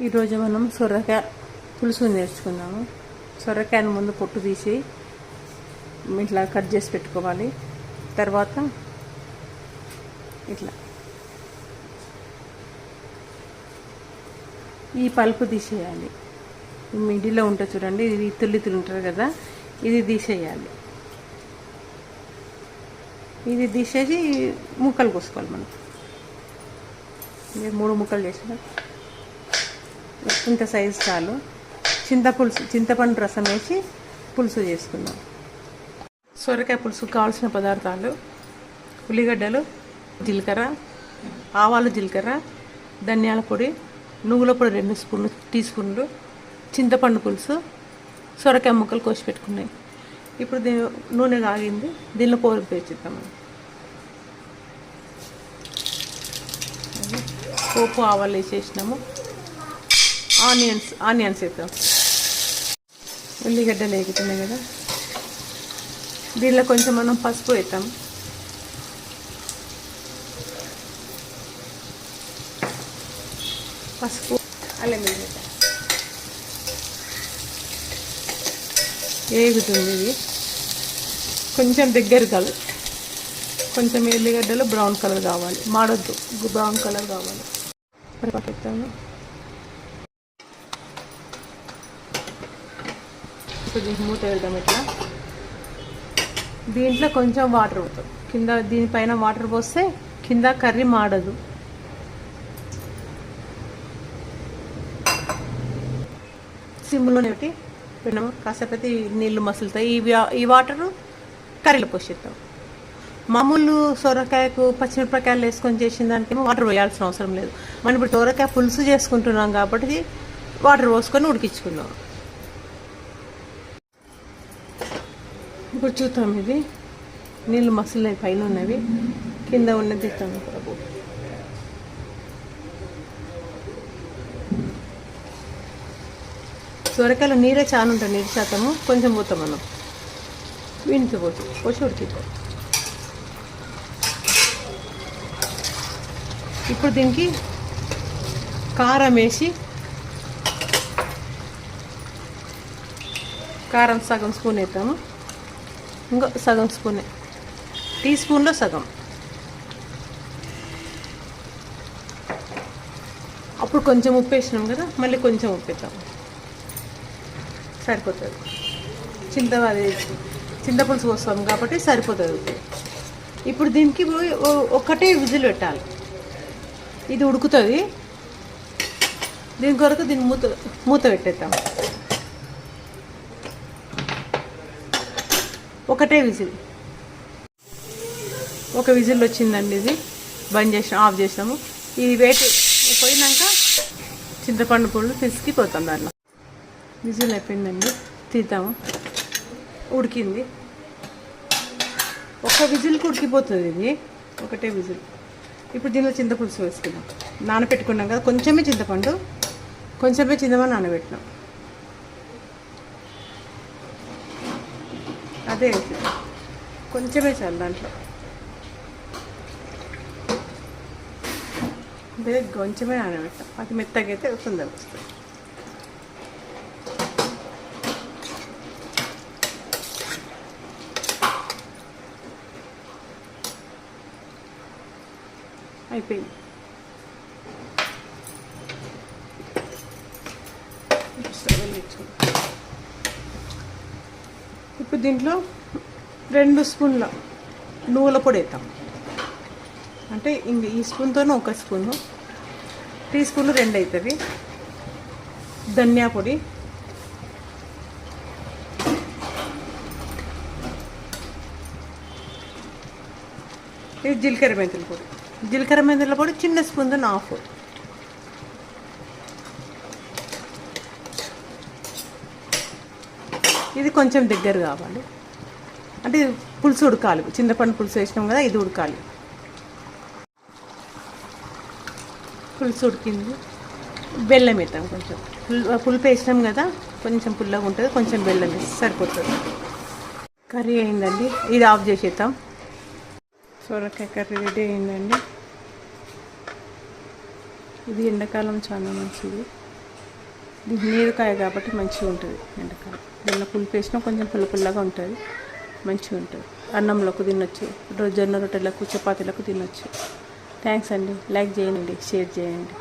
ఈరోజు మనం సొరకాయ పులుసు నేర్చుకున్నాము సొరకాయను ముందు పొట్టు తీసి ఇట్లా కట్ చేసి పెట్టుకోవాలి. తర్వాత ఇట్లా ఈ పలుపు తీసేయాలి. మిడిలో ఉంటుంది చూడండి ఇది ఇత్తులు ఉంటారు కదా ఇది తీసేయాలి. ఇది తీసేసి ముక్కలు కోసుకోవాలి మనం. మూడు ముక్కలు చేసిన ఇంత సైజు చాలు. చింత పులుసు చింతపండు రసం వేసి పులుసు చేసుకుందాం. సొరకాయ పులుసు కావాల్సిన పదార్థాలు ఉల్లిగడ్డలు జీలకర్ర ఆవాలు జీలకర్ర ధనియాల పొడి నువ్వుల పొడి రెండు స్పూన్లు టీ స్పూన్లు చింతపండు పులుసు సొరకాయ ముక్కలు కోసి పెట్టుకున్నాయి. ఇప్పుడు దీని నూనె కాగింది. దీనిలో పోరు పేర్చిద్దాం పోపు ఆవాలు వేసేసినాము. ఆనియన్స్ ఆనియన్స్ వేద్దాం. ఉల్లిగడ్డలు వేగుతున్నాయి కదా. దీనిలో కొంచెం మనం పసుపు వేద్దాం. పసుపు అల్లం వేగుతుంది ఇది. కొంచెం దగ్గర కాదు. కొంచెం ఎల్లిగడ్డలు బ్రౌన్ కలర్ కావాలి. మాడొద్దు. బ్రౌన్ కలర్ కావాలి. పెట్టాము ఇప్పుడు దీనికి మూత వెళ్దాం ఇట్లా. దీంట్లో కొంచెం వాటర్ పోతాం. కింద దీనిపైన వాటర్ పోస్తే కింద కర్రీ మాడదు. సిమ్లోనే పెట్టి పెట్టినాము కాసేపు అయితే నీళ్ళు మసులుతాయి. ఈ ఈ వాటరు కర్రీలో పోషిస్తాం. మామూలు సొరకాయకు పచ్చిమిరపకాయలు వేసుకొని చేసిన దానికి వాటర్ వేయాల్సిన అవసరం లేదు. మనం ఇప్పుడు సొరకాయ పులుసు చేసుకుంటున్నాం కాబట్టి వాటర్ పోసుకొని ఉడికించుకుందాం. ఇప్పుడు చూద్దాం ఇది. నీళ్ళు మసులు పైన ఉన్నవి కింద ఉన్నది ఇస్తాను ప్రభు నీరే చాలా ఉంటుంది నీరు శాతము. కొంచెం పోతాం మనం. వీణితో పోతు. పోసి ఉడికిపో ఇప్పుడు దీనికి కారం వేసి కారం సగం స్పూన్ వేస్తాము ఇంకో సగం స్పూనే. టీ స్పూన్లో సగం. అప్పుడు కొంచెం ఉప్పు వేసినాం కదా మళ్ళీ కొంచెం ఉప్పు సరిపోతుంది. చింత అది చింతపులుసు పోస్తాం కాబట్టి సరిపోతుంది ఉప్పు. ఇప్పుడు దీనికి పోయి ఒక్కటే విజిల్ పెట్టాలి. ఇది ఉడుకుతుంది. దీని కొరకు దీన్ని మూత మూత పెట్టేద్దాం. ఒకటే విజిల్. ఒక విజిల్ వచ్చిందండి ఇది. బంద్ చేసిన ఆఫ్ చేసినాము. ఇది వేటి పోయినాక చింతపండు పుళ్ళు పిసికి పోతాం దాంట్లో. విజిల్ అయిపోయిందండి. తీద్దాము. ఉడికింది. ఒక విజిల్కి ఉడికిపోతుంది ఇది. ఒకటే విజిల్. ఇప్పుడు దీనిలో చింతపులుసు వేసుకుందాం. నానబెట్టుకున్నాం కదా కొంచెమే చింతపండు కొంచెమే చింతపండు నానబెట్టినాం. అదే కొంచెమే చాలు దాంట్లో. అదే కొంచెమే నానబెట్టాం. అది మెత్తగా అయితే తొందరగా వస్తుంది. అయిపోయింది. ఇప్పుడు దీంట్లో రెండు స్పూన్ల నువ్వుల పొడి వేద్దాం. అంటే ఇంక ఈ స్పూన్తోనే ఒక స్పూను. టీ స్పూన్లు రెండు అవుతుంది ధనియా పొడి. ఇది జీలకర్ర మెంతుల పొడి. జీలకర్ర మెంతుల పొడి చిన్న స్పూన్తో హాఫ్ ఇది కొంచెం దగ్గర కావాలి. అంటే పులుసు ఉడకాలి. చింతపండు పులుసు వేసినాం కదా ఇది ఉడకాలి. పులుసు ఉడికింది. బెల్లం వేద్దాం కొంచెం. పులుపు వేసినాం కదా కొంచెం పుల్లగా ఉంటుంది కొంచెం బెల్లం వేసి సరిపోతుంది. కర్రీ అయిందండి. ఇది ఆఫ్ చేసేద్దాం. సొరకాయ కర్రీ రెడీ అయిందండి. ఇది ఎండాకాలం చాలా మంచిది. దీనికి నీరుకాయ కాబట్టి మంచిగా ఉంటుంది ఎండకాయ దీనిలో పులుపు వేసినా కొంచెం పుల్ల పుల్లగా ఉంటుంది. మంచిగా ఉంటుంది. అన్నంలోకి తినొచ్చు. జొన్న రొట్టెలకు చపాతీలకు తినొచ్చు. థ్యాంక్స్ అండి. లైక్ చేయండి షేర్ చేయండి.